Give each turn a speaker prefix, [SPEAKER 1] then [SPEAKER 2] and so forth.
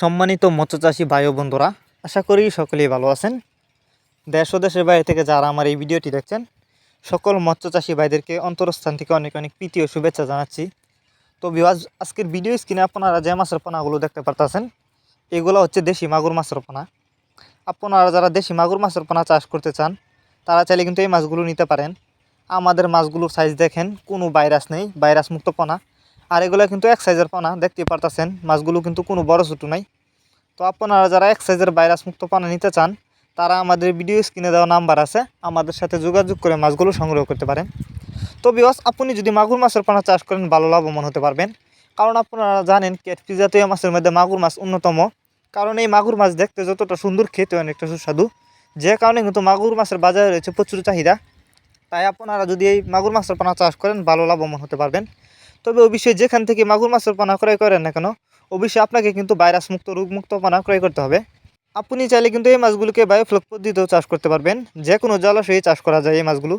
[SPEAKER 1] সম্মানিত মৎস্যচাষী ভাই বন্ধুরা, আশা করি সকলেই ভালো আছেন। দেশ ও দেশের বাইরে থেকে যারা আমার এই ভিডিওটি দেখছেন, সকল মৎস্যচাষী ভাইদেরকে অন্তরস্থান থেকে অনেক অনেক প্রীতি ও শুভেচ্ছা জানাচ্ছি। তো বিওয়াজ আজকের ভিডিও স্ক্রিনে আপনারা যে মাছের পোনাগুলো দেখতে পারতেছেন, এগুলো হচ্ছে দেশি মাগুর মাছের পোনা। আপনারা যারা দেশি মাগুর মাছের পোনা চাষ করতে চান, তারা চাইলে কিন্তু এই মাছগুলো নিতে পারেন। আমাদের মাছগুলোর সাইজ দেখেন, কোনো ভাইরাস নেই ভাইরাস মুক্ত পোনা। আর এগুলো কিন্তু এক সাইজের পানা, দেখতে পারতেছেন, মাছগুলো কিন্তু কোনো বড় ছোটো নাই। তো আপনারা যারা এক সাইজের ভাইরাস মুক্ত পানা নিতে চান, তারা আমাদের ভিডিও স্ক্রিনে দেওয়া নাম্বার আছে, আমাদের সাথে যোগাযোগ করে মাছগুলো সংগ্রহ করতে পারেন। তো বিকজ আপনি যদি মাগুর মাছের পানা চাষ করেন, ভালো লাভবান হতে পারবেন। কারণ আপনারা জানেন ক্যাটফি জাতীয় মাছের মধ্যে মাগুর মাছ অন্যতম। কারণ এই মাগুর মাছ দেখতে যতটা সুন্দর, খেতে অনেকটা সুস্বাদু। যে কারণে কিন্তু মাগুর মাছের বাজারে রয়েছে প্রচুর চাহিদা। তাই আপনারা যদি এই মাগুর মাছের পানা চাষ করেন, ভালো লাভবান হতে পারবেন। তবে অবশ্যই যেখান থেকে মাগুর মাছের পানা ক্রয় করেন না কেন, অবশ্যই আপনাকে কিন্তু ভাইরাস মুক্ত রোগ মুক্ত পানা ক্রয় করতে হবে। আপনি চাইলে কিন্তু এই মাছগুলোকে বায়োফ্লক পদ্ধতিতেও চাষ করতে পারবেন। যে কোনো জলাশয়ে চাষ করা যায় এই মাছগুলো।